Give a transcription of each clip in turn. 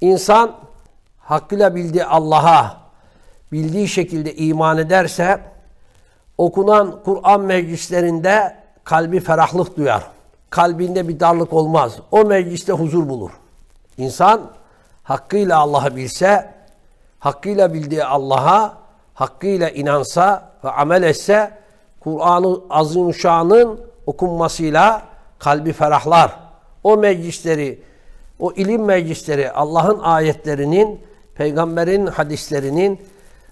İnsan hakkıyla bildiği Allah'a bildiği şekilde iman ederse okunan Kur'an meclislerinde kalbi ferahlık duyar. Kalbinde bir darlık olmaz. O mecliste huzur bulur. İnsan hakkıyla Allah'ı bilse, hakkıyla bildiği Allah'a hakkıyla inansa ve amel etse Kur'an-ı Azimüşşan'ın okunmasıyla kalbi ferahlar. O meclisleri, o ilim meclisleri Allah'ın ayetlerinin, peygamberin hadislerinin,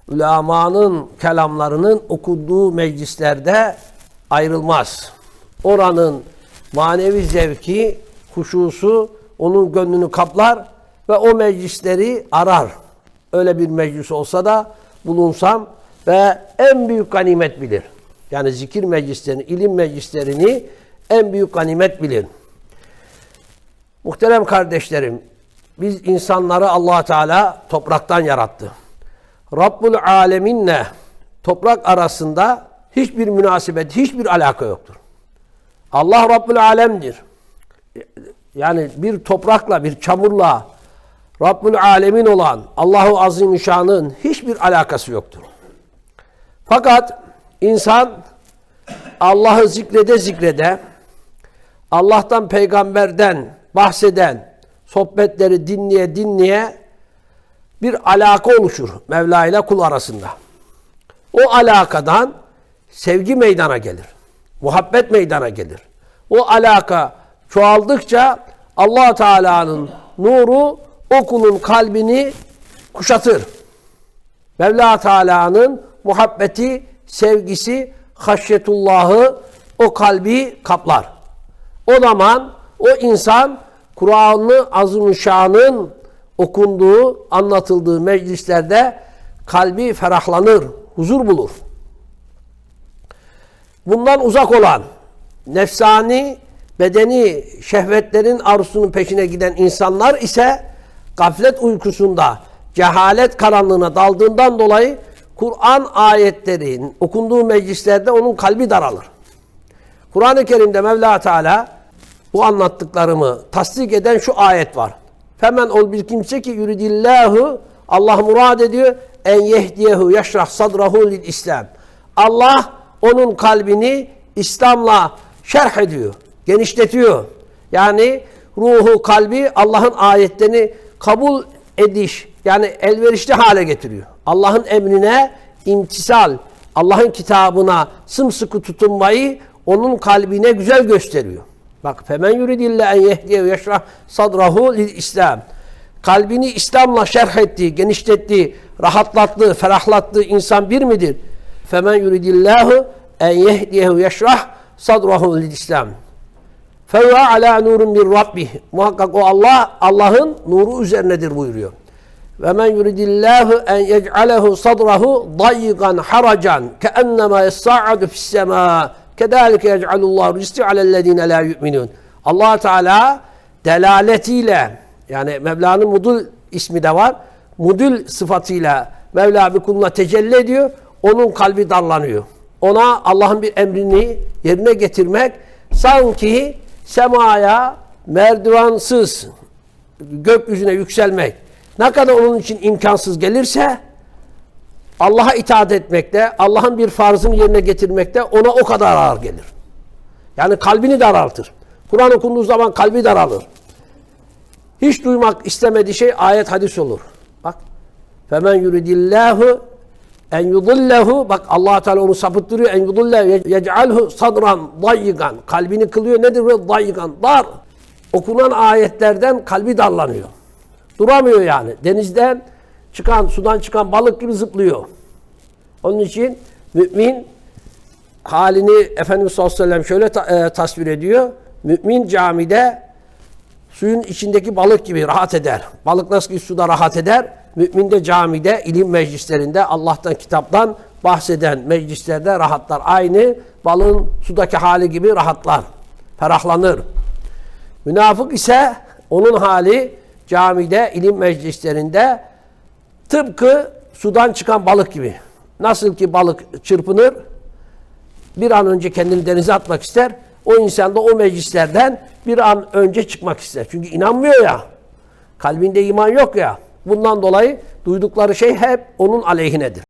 ulemanın kelamlarının okunduğu meclislerde ayrılmaz. Oranın manevi zevki, huşusu onun gönlünü kaplar ve o meclisleri arar. Öyle bir meclis olsa da bulunsam ve en büyük ganimet bilir. Yani zikir meclislerini, ilim meclislerini en büyük ganimet bilir. Muhterem kardeşlerim, biz insanları allah Teala topraktan yarattı. Rabbul aleminle toprak arasında hiçbir münasebet, hiçbir alaka yoktur. Allah Rabbul alemdir. Yani bir toprakla, bir çamurla Rabbul alemin olan Allahu Azimüşşan'ın hiçbir alakası yoktur. Fakat insan Allah'ı zikrede zikrede Allah'tan peygamberden bahseden sohbetleri dinleye dinleye bir alaka oluşur Mevla ile kul arasında. O alakadan sevgi meydana gelir. Muhabbet meydana gelir. O alaka çoğaldıkça allah Teala'nın nuru o kulun kalbini kuşatır. Mevla Teala'nın muhabbeti, sevgisi, haşyetullahı o kalbi kaplar. O zaman o insan Kur'an-ı Azimüşşan'ın okunduğu, anlatıldığı meclislerde kalbi ferahlanır, huzur bulur. Bundan uzak olan, nefsani, bedeni, şehvetlerin arzusunun peşine giden insanlar ise gaflet uykusunda, cehalet karanlığına daldığından dolayı Kur'an ayetlerin okunduğu meclislerde onun kalbi daralır. Kur'an-ı Kerim'de Mevla Teala bu anlattıklarımı tasdik eden şu ayet var. Femen ol bir kimse ki yuridillahu Allah murad ediyor en yehdiyehu yaşrah sadrahu lil İslam. Allah onun kalbini İslam'la şerh ediyor, genişletiyor. Yani ruhu, kalbi Allah'ın ayetlerini kabul ediş, yani elverişli hale getiriyor. Allah'ın emrine imtisal, Allah'ın kitabına sımsıkı tutunmayı onun kalbine güzel gösteriyor. Bak femen yuridille en yehdiye yeşrah sadrahu lil İslam. Kalbini İslam'la şerh ettiği, genişlettiği, rahatlattığı, ferahlattığı insan bir midir? Femen yuridillahu en yehdiyehu yeşrah sadrahu lil İslam. Fevve ala nurun min rabbih. Muhakkak o Allah Allah'ın nuru üzerinedir buyuruyor. Ve men yuridillahu en yec'alehu sadrahu dayyigan haracan keennema yessa'adu fis sema. Kedalike yec'alullahu rizqi alellezine la yu'minun. Allah Teala delaletiyle yani Mevla'nın mudul ismi de var. Mudül sıfatıyla Mevla bir kuluna tecelli ediyor. Onun kalbi darlanıyor. Ona Allah'ın bir emrini yerine getirmek sanki semaya merdivansız gökyüzüne yükselmek ne kadar onun için imkansız gelirse Allah'a itaat etmekte, Allah'ın bir farzını yerine getirmekte ona o kadar ağır gelir. Yani kalbini daraltır. Kur'an okunduğu zaman kalbi daralır. Hiç duymak istemediği şey ayet hadis olur. Bak. Femen yuridillahu en yudullehu bak allah Teala onu sapıttırıyor en yudullehu yec'alhu sadran dayyigan kalbini kılıyor nedir bu dayyigan dar okunan ayetlerden kalbi darlanıyor duramıyor yani denizden çıkan sudan çıkan balık gibi zıplıyor onun için mümin halini Efendimiz sallallahu aleyhi ve sellem şöyle ta, e, tasvir ediyor mümin camide suyun içindeki balık gibi rahat eder balık nasıl ki suda rahat eder Mümin de camide, ilim meclislerinde, Allah'tan, kitaptan bahseden meclislerde rahatlar. Aynı balığın sudaki hali gibi rahatlar, ferahlanır. Münafık ise onun hali camide, ilim meclislerinde tıpkı sudan çıkan balık gibi. Nasıl ki balık çırpınır, bir an önce kendini denize atmak ister, o insan da o meclislerden bir an önce çıkmak ister. Çünkü inanmıyor ya. Kalbinde iman yok ya. Bundan dolayı duydukları şey hep onun aleyhinedir.